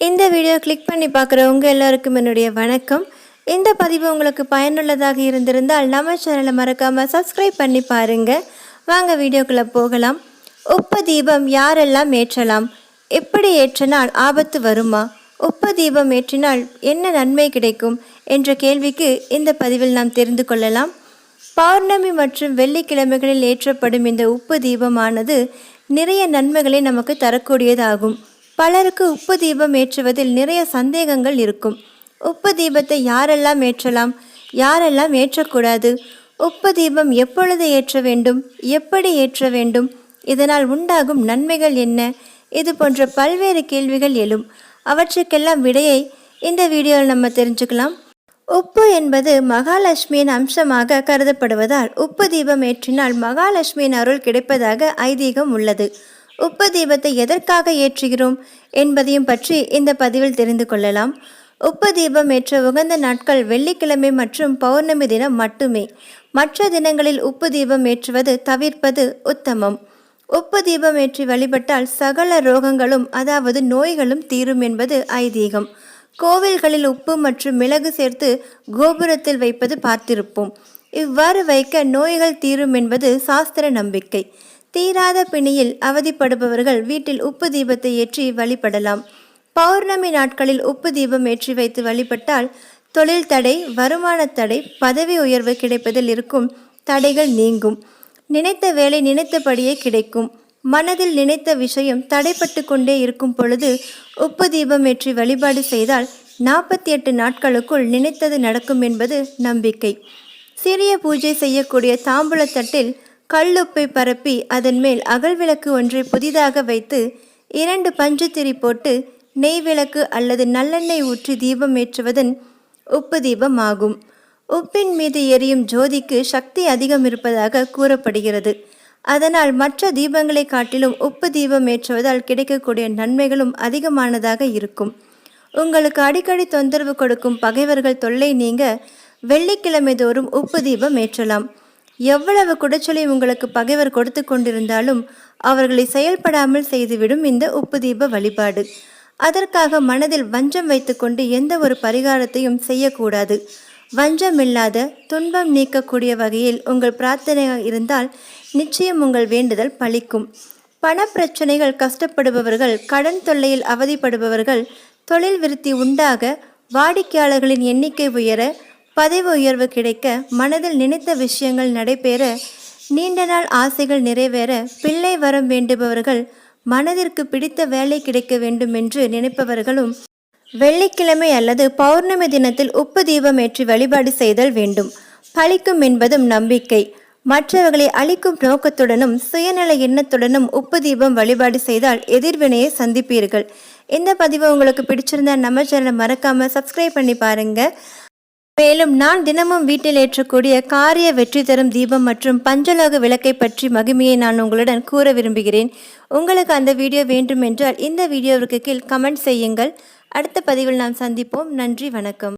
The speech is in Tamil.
இந்த வீடியோ கிளிக் பண்ணி பார்க்குறவங்க எல்லாருக்கும் என்னுடைய வணக்கம். இந்த பதிவு உங்களுக்கு பயனுள்ளதாக இருந்திருந்தால் நம்ம சேனலை மறக்காமல் சப்ஸ்கிரைப் பண்ணி பாருங்க. வாங்க வீடியோக்குள்ளே போகலாம். உப்பு தீபம் யாரெல்லாம் ஏற்றலாம்? எப்படி ஏற்றினால் ஆபத்து வருமா? உப்பு தீபம் ஏற்றினால் என்ன நன்மை கிடைக்கும்? என்ற கேள்விக்கு இந்த பதிவில் நாம் தெரிந்து கொள்ளலாம். பௌர்ணமி மற்றும் வெள்ளிக்கிழமைகளில் ஏற்றப்படும் இந்த உப்பு தீபமானது நிறைய நன்மைகளை நமக்கு தரக்கூடியதாகும். பலருக்கு உப்பு தீபம் ஏற்றுவதில் நிறைய சந்தேகங்கள் இருக்கும். உப்பு தீபத்தை யாரெல்லாம் ஏற்றலாம்? யாரெல்லாம் ஏற்றக்கூடாது? உப்பு தீபம் எப்பொழுது ஏற்ற வேண்டும்? எப்படி ஏற்ற வேண்டும்? இதனால் உண்டாகும் நன்மைகள் என்ன? இது போன்ற பல்வேறு கேள்விகள் எழும். அவற்றுக்கெல்லாம் விடையை இந்த வீடியோவில் நம்ம தெரிஞ்சுக்கலாம். உப்பு என்பது மகாலட்சுமியின் அம்சமாக கருதப்படுவதால் உப்பு தீபம் ஏற்றினால் மகாலட்சுமியின் அருள் கிடைப்பதாக ஐதீகம் உள்ளது. உப்பு தீபத்தை எதற்காக ஏற்றுகிறோம் என்பதையும் பற்றி இந்த பதிவில் தெரிந்து கொள்ளலாம். உப்பு தீபம் ஏற்ற உகந்த நாட்கள் வெள்ளிக்கிழமை மற்றும் பௌர்ணமி தினம் மட்டுமே. மற்ற தினங்களில் உப்பு தீபம் ஏற்றுவது தவிர்ப்பது உத்தமம். உப்பு தீபம் ஏற்றி வழிபட்டால் சகல ரோகங்களும் அதாவது நோய்களும் தீரும் என்பது ஐதீகம். கோவில்களில் உப்பு மற்றும் மிளகு சேர்த்து கோபுரத்தில் வைப்பது பார்த்திருப்போம். இவ்வாறு வைக்க நோய்கள் தீரும் என்பது சாஸ்திர நம்பிக்கை. தீராத பிணியில் அவதிப்படுபவர்கள் வீட்டில் உப்பு தீபத்தை ஏற்றி வழிபடலாம். பௌர்ணமி நாட்களில் உப்பு தீபம் ஏற்றி வைத்து வழிபட்டால் தொழில் தடை வருமான தடை பதவி உயர்வு கிடைப்பதில் இருக்கும் தடைகள் நீங்கும். நினைத்த வேலை நினைத்தபடியே கிடைக்கும். மனதில் நினைத்த விஷயம் தடைப்பட்டு கொண்டே இருக்கும் பொழுது உப்பு தீபம் ஏற்றி வழிபாடு செய்தால் நாற்பத்தி எட்டு நாட்களுக்குள் நினைத்தது நடக்கும் என்பது நம்பிக்கை. சிறிய பூஜை செய்யக்கூடிய தாம்பூலத்தட்டில் கல்லுப்பை பரப்பி அதன் மேல் அகல் விளக்கு ஒன்றை புதிதாக வைத்து இரண்டு பஞ்சுத்திரி போட்டு நெய் விளக்கு அல்லது நல்லெண்ணெய் ஊற்றி தீபம் ஏற்றுவதன் உப்பு தீபம் ஆகும் உப்பின் மீது எரியும் ஜோதிக்கு சக்தி அதிகம் இருப்பதாக கூறப்படுகிறது. அதனால் மற்ற தீபங்களை காட்டிலும் உப்பு தீபம் ஏற்றுவதால் கிடைக்கக்கூடிய நன்மைகளும் அதிகமானதாக இருக்கும். உங்களுக்கு அடிக்கடி தொந்தரவு கொடுக்கும் பகைவர்கள் தொல்லை நீங்க வெள்ளிக்கிழமை தோறும் உப்பு தீபம் ஏற்றலாம். எவ்வளவு குடைச்சலை உங்களுக்கு பகைவர் கொடுத்து கொண்டிருந்தாலும் அவர்களை செயல்படாமல் செய்துவிடும் இந்த உப்பு தீப வழிபாடு. அதற்காக மனதில் வஞ்சம் வைத்துக்கொண்டு எந்த ஒரு பரிகாரத்தையும் செய்யக்கூடாது. வஞ்சமில்லாத துன்பம் நீக்கக்கூடிய வகையில் உங்கள் பிரார்த்தனையாக இருந்தால் நிச்சயம் உங்கள் வேண்டுதல் பலிக்கும் பணப்பிரச்சனைகள் கஷ்டப்படுபவர்கள் கடன் தொல்லையில் அவதிப்படுபவர்கள் தொழில் விருத்தி உண்டாக வாடிக்கையாளர்களின் எண்ணிக்கை உயர பதவி உயர்வு கிடைக்க மனதில் நினைத்த விஷயங்கள் நடைபெற நீண்ட நாள் ஆசைகள் நிறைவேற பிள்ளை வரம் வேண்டுபவர்கள் மனதிற்கு பிடித்த வேலை கிடைக்க வேண்டும் என்று நினைப்பவர்களும் வெள்ளிக்கிழமை அல்லது பௌர்ணமி தினத்தில் உப்பு தீபம் ஏற்றி வழிபாடு செய்தல் வேண்டும். பழிக்கும் என்பதும் நம்பிக்கை. மற்றவர்களை அழிக்கும் நோக்கத்துடனும் சுயநல எண்ணத்துடனும் உப்பு தீபம் வழிபாடு செய்தால் எதிர்வினையை சந்திப்பீர்கள். இந்த பதிவு உங்களுக்கு பிடிச்சிருந்தா நம்ம சேனலை மறக்காமல் சப்ஸ்கிரைப் பண்ணி பாருங்கள் மேலும் நான் தினமும் வீட்டில் ஏற்றக்கூடிய காரிய வெற்றி தரும் தீபம் மற்றும் பஞ்சலோக விளக்கை பற்றி மகிமையை நான் உங்களுடன் கூற விரும்புகிறேன். உங்களுக்கு அந்த வீடியோ வேண்டும் என்றால் இந்த வீடியோவிற்கு கீழ் கமெண்ட் செய்யுங்கள். அடுத்த பதிவில் நாம் சந்திப்போம். நன்றி வணக்கம்.